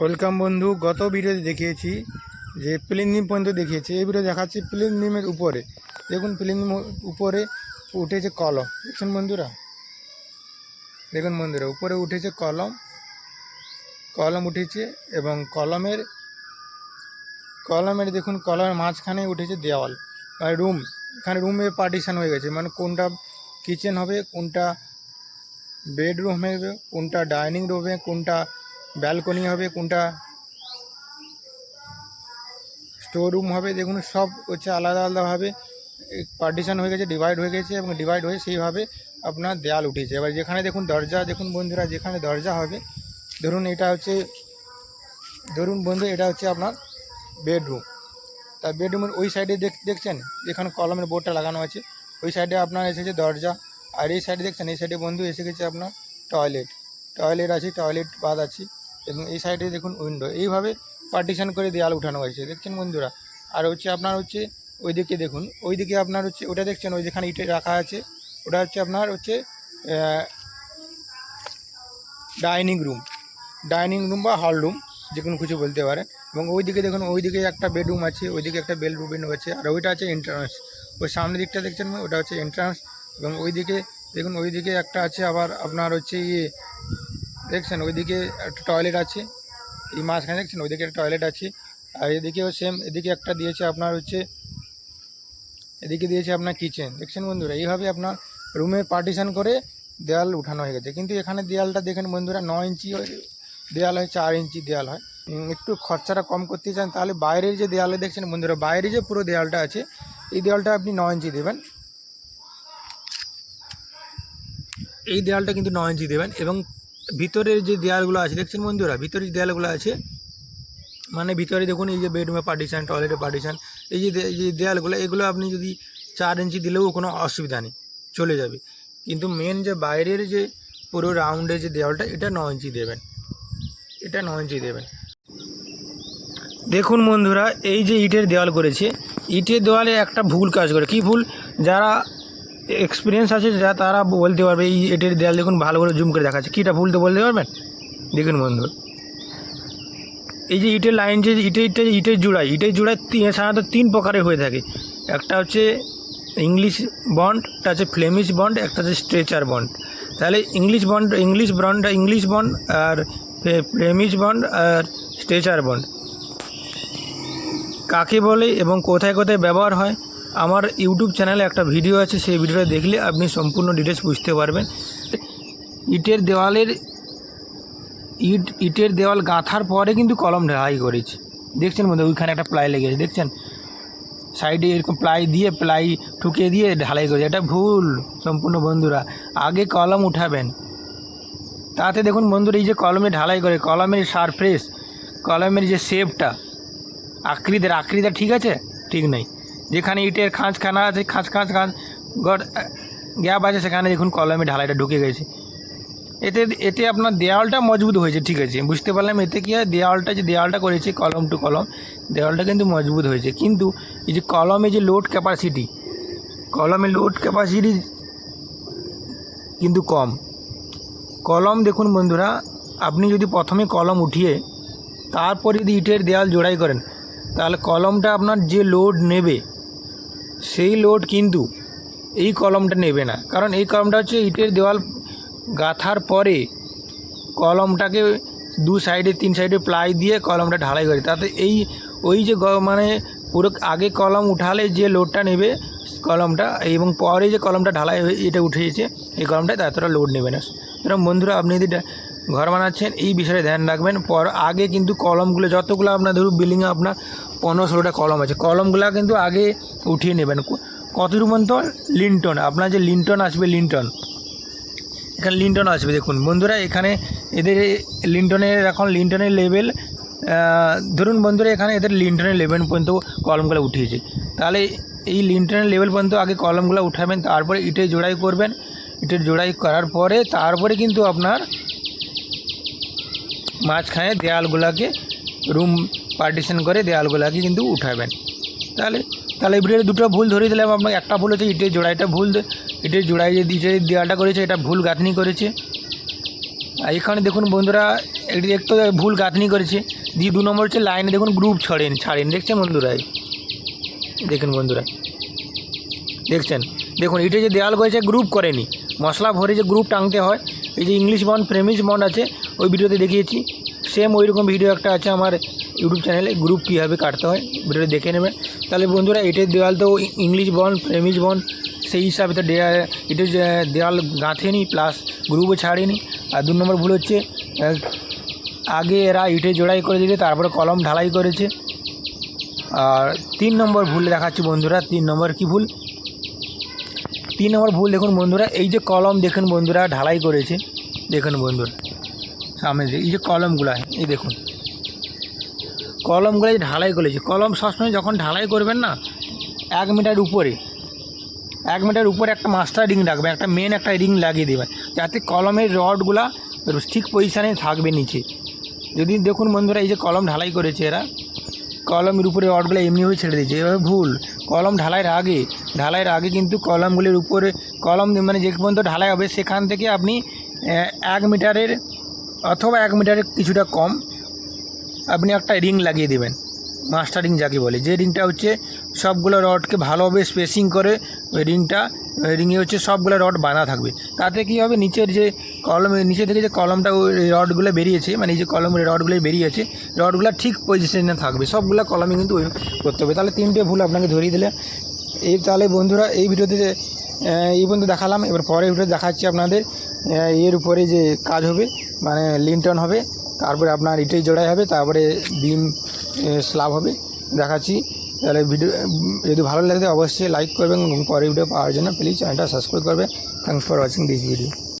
Welcome বন্ধু, গত ভিডিওতে দেখিয়েছি যে প্লেনিম পর্যন্ত দেখিয়েছি। এই ভিডিও দেখাচ্ছি প্লেনিমের উপরে। দেখুন প্লেনিম উপরে উঠেছে কলম। দেখছেন বন্ধুরা? দেখুন বন্ধুরা, উপরে উঠেছে কলম। কলম উঠেছে এবং কলমের কলমের দেখুন, কলমের মাঝখানে উঠেছে দেওয়াল আর রুম। এখানে রুমে পার্টিশন হয়ে গেছে। মানে কোনটা কিচেন হবে, কোনটা বেডরুম হবে, কোনটা ডাইনিং রুম হবে, কোনটা ব্যালকনি হবে, কোনটা? স্টোর রুম হবে, দেখুন সব হচ্ছে আলাদা আলাদাভাবে পার্টিশন হয়ে গেছে ডিভাইড হয়ে গেছে এবং ডিভাইড হয়ে সেইভাবে আপনার দেয়াল উঠেছে। এবার যেখানে দেখুন দরজা, দেখুন বন্ধুরা, যেখানে দরজা হবে, ধরুন এটা হচ্ছে, ধরুন বন্ধু, এটা হচ্ছে আপনার বেডরুম তার বেডরুমের ওই সাইডে দেখ, দেখছেন? যেখানে কলমের বোর্ডটা লাগানো আছে। ওই সাইডে আপনার এসেছে দরজা, আর এই সাইডে দেখছেন, এই সাইডে বন্ধু এসে গেছে আপনার টয়লেট টয়লেট আছে টয়লেট বাদ আছে। এবং এই সাইডে দেখুন উইন্ডো। এইভাবে পার্টিশন করে দেয়াল উঠানো হয়েছে। দেখছেন বন্ধুরা? আর হচ্ছে আপনার হচ্ছে ওইদিকে দেখুন, ওইদিকে আপনার হচ্ছে, ওটা দেখছেন ওই যেখানে ইটে রাখা আছে। ওটা হচ্ছে আপনার হচ্ছে ডাইনিং রুম। ডাইনিং রুম বা হল রুম, যে কোনো কিছু বলতে পারেন। এবং ওইদিকে দেখুন, ওইদিকে একটা বেডরুম আছে, ওইদিকে একটা বেডরুম আছে, আর ওইটা আছে এন্ট্রান্স ওই সামনের দিকটা দেখছেন ওটা হচ্ছে এন্ট্রান্স এবং ওইদিকে দেখুন, ওইদিকে একটা আছে আবার আপনার হচ্ছে ইয়ে দেখছেন, ওইদিকে একটা টয়লেট আছে। এই মাঝখানে দেখছেন, ওইদিকে একটা টয়লেট আছে। আর এদিকেও সেম এদিকে একটা দিয়েছে আপনার হচ্ছে, এদিকে দিয়েছে আপনার কিচেন দেখছেন বন্ধুরা, এইভাবে আপনার রুমে পার্টিশন করে দেয়াল উঠানো হয়ে গেছে। কিন্তু এখানে দেয়ালটা দেখেন বন্ধুরা, নয় ইঞ্চি দেয়াল হয়, চার ইঞ্চি দেয়াল হয়। একটু খরচাটা কম করতে চান, তাহলে বাইরের যে দেয়ালে দেখছেন বন্ধুরা, বাইরে যে পুরো দেয়ালটা আছে, এই দেয়ালটা আপনি নয় ইঞ্চি দেবেন। এই দেয়ালটা কিন্তু নয় ইঞ্চি দেবেন এবং ভিতরের যে দেয়ালগুলো আছে, দেখছেন বন্ধুরা? ভিতরের যে দেয়ালগুলো আছে মানে ভিতরে দেখুন, এই যে বেডরুমে পার্টিশন টয়লেটে পার্টিশন এই যে যে দেয়ালগুলো, এগুলো আপনি যদি চার ইঞ্চি দিলেও কোনো অসুবিধা নেই, চলে যাবে। কিন্তু মেন যে বাইরের যে পুরো রাউন্ডের যে দেওয়ালটা এটা ন ইঞ্চি দেবেন। এটা ন ইঞ্চি দেবেন। দেখুন বন্ধুরা, এই যে ইটের দেওয়াল করেছে, ইটের দেওয়ালে একটা ভুল কাজ করে। কি ভুল? যারা এক্সপিরিয়েন্স আছে যা তারা বলতে পারবে, এই ইটের দেওয়াল দেখুন, ভালো করে জুম করে দেখাচ্ছে। কীটা ভুলতে বলতে পারবেন? দেখুন বন্ধু। এই যে ইটের লাইন যে ইটে ইটে ইটের জোড়াই ইটের জোড়ায় সাধারণত তিন প্রকারের হয়ে থাকে। একটা হচ্ছে ইংলিশ বন্ড একটা হচ্ছে ফ্লেমিশ বন্ড একটা হচ্ছে স্ট্রেচার বন্ড তাহলে English bond English bond English bond আর ফ্লেমিশ বন্ড আর স্ট্রেচার বন্ড কাকে বলে এবং কোথায় কোথায় ব্যবহার হয়? আমার ইউটিউব চ্যানেলে একটা ভিডিও আছে, সেই ভিডিওটা দেখলে আপনি সম্পূর্ণ ডিটেলস বুঝতে পারবেন। ইটের দেওয়ালের, ইট, ইটের দেওয়াল গাঁথার পরে কিন্তু কলম ঢালাই করেছি। দেখছেন বন্ধু, ওইখানে একটা প্লাই লেগেছে, দেখছেন? সাইডে এরকম প্লাই দিয়ে প্লাই ঠুকে দিয়ে ঢালাই করেছে, এটা ভুল, সম্পূর্ণ বন্ধুরা। আগে কলম উঠাবেন। তাতে দেখুন বন্ধুরা, এই যে কলমে ঢালাই করে, কলমের সারফেস কলমের যে শেপটা আকৃতির, আকৃতিটা ঠিক আছে? ঠিক নেই। যেখানে ইটের খাঁজখানা আছে, খাঁজ খাঁজ খাঁজ, গড় গ্যাপ আছে, সেখানে দেখুন কলমে ঢালাইটা ঢুকে গেছে। এতে এতে আপনার দেওয়ালটা মজবুত হয়েছে, ঠিক আছে। বুঝতে পারলাম এতে কি হয়? দেওয়ালটা যে দেওয়ালটা করেছে, কলম টু কলম দেওয়ালটা কিন্তু মজবুত হয়েছে। কিন্তু এই যে কলমে যে লোড ক্যাপাসিটি কলমে লোড ক্যাপাসিটি কিন্তু কম। কলম দেখুন বন্ধুরা, আপনি যদি প্রথমে কলম উঠিয়ে, তারপরে যদি ইটের দেওয়াল জোড়াই করেন, তাহলে কলমটা আপনার যে লোড নেবে সেই লোড কিন্তু এই কলমটা নেবে না। কারণ এই কলমটা হচ্ছে ইটের দেওয়াল গাঁথার পরে কলমটাকে দু সাইডে, তিন সাইডে প্লাই দিয়ে কলমটা ঢালাই করে। তাতে এই, ওই যে মানে পুরো আগে কলম উঠালে যে লোডটা নেবে কলমটা, এবং পরে যে কলমটা ঢালাই এটা উঠেছে, এই কলমটা এতটা লোড নেবে না। সুতরাং বন্ধুরা, আপনি যদি ঘর বানাচ্ছেন, এই বিষয়ে ধ্যান রাখবেন। পর আগে কিন্তু কলমগুলো, যতগুলো আপনার, ধরুন বিল্ডিংয়ে আপনার পনেরো ষোলোটা কলম আছে। কলমগুলো কিন্তু আগে উঠিয়ে নেবেন। ক- কতটুকু পর্যন্ত লিন্টন। আপনার যে লিন্টন আসবে, লিন্টন। এখানে লিন্টন আসবে, দেখুন। বন্ধুরা, এখানে এদের লিন্টনের এখন লিন্টনের লেভেল ধরুন বন্ধুরা, এখানে এদের লিন্টনের লেভেল পর্যন্ত কলমগুলো উঠিয়েছে। তাহলে এই লিন্টনের লেভেল পর্যন্ত আগে কলমগুলো উঠাবেন, তারপরে ইটের জোড়াই করবেন। ইটের জোড়াই করার পরে, তারপরে কিন্তু আপনার মাঝখানে দেয়ালগুলোকে রুম পার্টিশন করে দেয়ালগুলোকে কিন্তু উঠাবেন। তাহলে তাহলে ভিডিওতে দুটো ভুল ধরিয়ে দিলাম। আপনাকে একটা ভুল হচ্ছে ইটের জোড়াইটা ভুল। ইটের জোড়াই যে দিয়েছে দেওয়ালটা করেছে, এটা ভুল গাঁথনি করেছে। আর এখানে দেখুন বন্ধুরা, এটি একটু ভুল গাঁথনি করেছে। দিয়ে দু নম্বর হচ্ছে লাইনে দেখুন গ্রুপ ছড়েন, ছাড়েন। দেখছেন বন্ধুরা? দেখুন বন্ধুরা। দেখছেন? দেখুন এটা যে দেওয়াল করেছে গ্রুপ করেনি। মশলা ভরে যে গ্রুপ টাঙতে হয়, এই যে ইংলিশ বন্ড প্রেমিস বন্ড আছে, ওই ভিডিওতে দেখিয়েছি। সেম ওই রকম ভিডিও একটা আছে আমার ইউটিউব চ্যানেলে গ্রুপ কীভাবে কাটতে হয় ভিডিওটা দেখে নেবেন। তাহলে বন্ধুরা এটার দেওয়াল তো ইংলিশ বন্ড প্রেমিস বন্ড সেই হিসাবে তো দেয়া এটা যে দেওয়াল গাঁথেনি প্লাস গ্রুপও ছাড়েনি। আর দু নম্বর ভুল হচ্ছে আগে এরা ইটে জোড়াই করে দিয়েছে, তারপরে কলম ঢালাই করেছে। আর তিন নম্বর ভুল দেখাচ্ছি বন্ধুরা, তিন নম্বর কি ভুল? তিন নম্বর ভুল দেখুন বন্ধুরা, এই যে কলম দেখুন বন্ধুরা, ঢালাই করেছে। দেখুন বন্ধুরা, সামনে এই যে কলমগুলো, এই দেখুন। কলমগুলো ঢালাই করেছে, কলম সবসময় যখন ঢালাই করবেন না, এক মিটার উপরে, এক মিটার উপরে একটা মাস্টার রিং রাখবেন একটা মেন একটা রিং লাগিয়ে দেবেন, যাতে কলমের রডগুলা ঠিক পজিশানে থাকবে নিচে। যদি দেখুন বন্ধুরা, এই যে কলম ঢালাই করেছে এরা, কলমের উপরে রডগুলো এমনিভাবে ছেড়ে দিয়েছে, এভাবে ভুল। কলম ঢালাইয়ের আগে ঢালাইয়ের আগে কিন্তু কলমগুলির উপরে, কলম মানে যে পর্যন্ত ঢালাই হবে, সেখান থেকে আপনি এক মিটারের অথবা এক মিটারের কিছুটা কম আপনি একটা রিং লাগিয়ে দেবেন। মাস্টার রিং যাকে বলে। যে রিংটা হচ্ছে সবগুলো রডকে ভালোভাবে স্পেসিং করে, ওই রিংটা রিংয়ে হচ্ছে সবগুলো রড বাঁধা থাকবে। তাতে কী হবে? নিচের যে কলমের নিচে থেকে যে কলমটা ওই রডগুলো বেরিয়েছে মানে এই যে কলমের রডগুলো বেরিয়েছে রডগুলো ঠিক পজিশনে থাকবে। সবগুলো কলমে কিন্তু ওই করতে হবে। তাহলে তিনটে ভুল আপনাকে ধরিয়ে দিলে এই তাহলে বন্ধুরা, এই ভিডিওতে এই পর্যন্ত দেখালাম। এবার পরের ভিডিও দেখাচ্ছি আপনাদের এর উপরে যে কাজ হবে মানে লিন্টন হবে। তারপরে আপনার ইটেই জোড়াই হবে, তারপরে বিম স্লাব হবে। দেখাচ্ছি। তাহলে ভিডিও যদি ভালো লাগে অবশ্যই লাইক করবেন, এবং পরের ভিডিও পাওয়ার জন্য প্লিজ চ্যানেলটা সাবস্ক্রাইব করবে thanks for watching this video